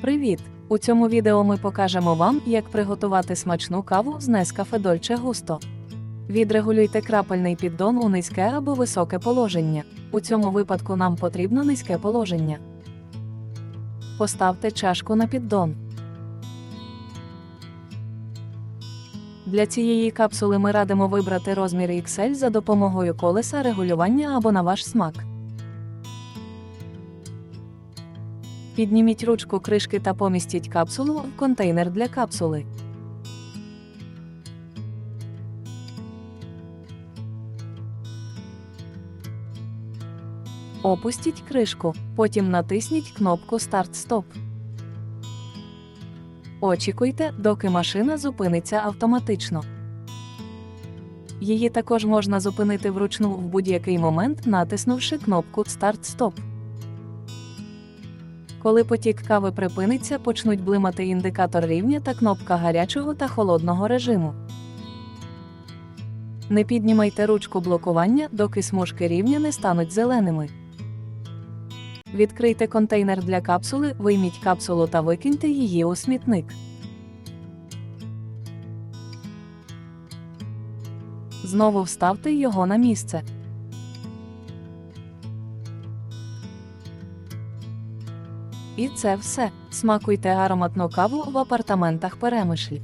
Привіт! У цьому відео ми покажемо вам, як приготувати смачну каву з Нескафе Дольче Густо. Відрегулюйте крапельний піддон у низьке або високе положення. У цьому випадку нам потрібно низьке положення. Поставте чашку на піддон. Для цієї капсули ми радимо вибрати розмір XL за допомогою колеса регулювання або на ваш смак. Підніміть ручку кришки та помістіть капсулу в контейнер для капсули. Опустіть кришку, потім натисніть кнопку Старт-Стоп. Очікуйте, доки машина зупиниться автоматично. Її також можна зупинити вручну в будь-який момент, натиснувши кнопку Старт-Стоп. Коли потік кави припиниться, почнуть блимати індикатор рівня та кнопка гарячого та холодного режиму. Не піднімайте ручку блокування, доки смужки рівня не стануть зеленими. Відкрийте контейнер для капсули, вийміть капсулу та викиньте її у смітник. Знову вставте його на місце. І це все. Смакуйте ароматну каву в апартаментах перемишлі.